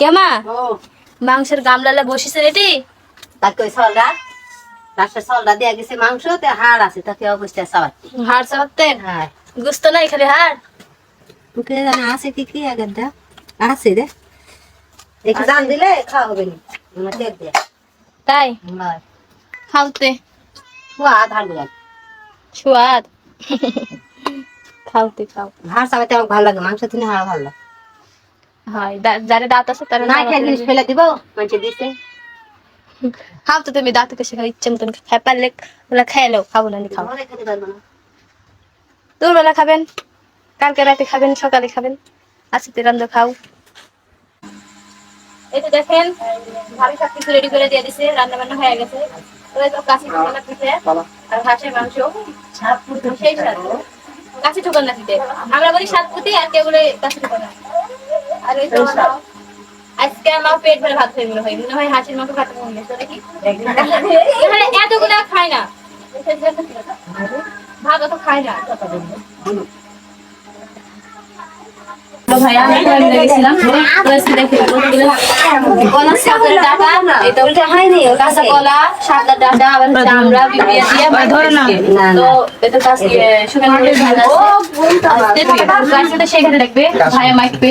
কেমা মাংসের গামলালে বসিছে রেটি? তাকে ওই সলটা লাস্টে সলটা দিয়ে গেছে মাংস তে হাড় আছে তাকে অবস্থা সাবাতি হাড় চাপাতেন হ্যাঁ। গুস্ত নাই খালি হাড়? তোকে জানে আছে কি কি আগেরটা? আছে রে। একটু দাম দিলে খাওয়া হবে নি। আমার তেল দিয়ে। তাই? খাওতে হুয়া ধারগুলা সুয়াদ। খাওতে খাও হাড় সাবাতে আমার ভালো লাগে মাংস তিনি হাড় ভালো লাগে। হয় যারে দাঁত আছে তারা না খেয়ে জিনিস ফেলে দিব। মানুষ দিতে খাও তো তুমি দাঁত কেসে খাও ইচ্ছে মতন খাই পারলে ওরা খেয়ে লো খাব না খাও দুপুরবেলা খাবেন কালকে রাতে খাবেন সকালে খাবেন আজকে রান্না খাও। এই তো দেখেন ভাবি সব কিছু রেডি করে দিয়ে দিছে রান্না বান্না হয়ে গেছে। ওই তো কাশি ঠোকানা পিঠে আর হাঁসের মাংস। সেই স্বাদ কাশি ঠোকানা পিঠে। আমরা বলি সাত পুঁতি আর কেউ বলে কাশি ঠোকানা আর ওই আজকে আমার পেট ভরে ভাত হয়ে মনে হয়। মনে হয় হাঁসের মাংস খাতে মনে নাকি? এতগুলো না। ভাত অত না। সেখানে দেখবে ভাইয়া মাইকবে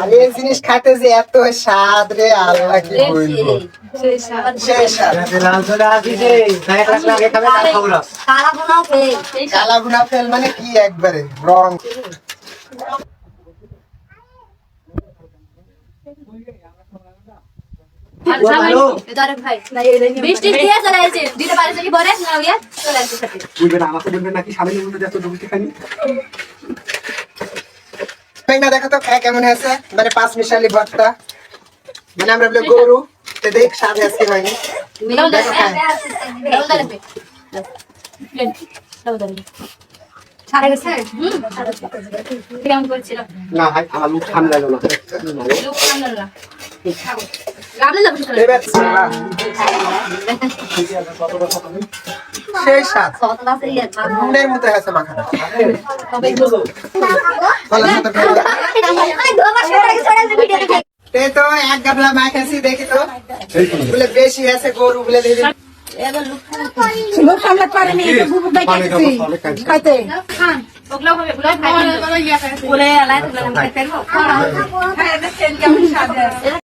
আর এই জিনিস খাইতে যে এত স্বাদ রে আল্লাহ কি বলব? সেই স্বাদ। লাল সোডা আসিছে এক লাখ লাগে খাবে তার খবর আছে। কালা বোনাও খেয়ে কালা গুনা ফেল মানে কি একবারে? রং। আমাকে নাকি খানি না দেখো তো খায় কেমন হয়েছে মানে পাঁচ মিশালি ভর্তা। মানে আমরা বলে গরু তো দেখ স্বাদ আজকে হয়নি। দেখো খায় সারা গেছে? না ভাই আমার ঠান্ডা না। সেই স্বাদ নুনের মতো হয়েছে। এই তো এক গাবলা মাখাছি দেখি তো বলে বেশি আছে গরু বলে দিদি লোক সামলাতে পারেনি বুবু পানি দাও, তাহলে ওগুলো হবে ওগুলো খাই বলে আলাই তোমরা খাইতে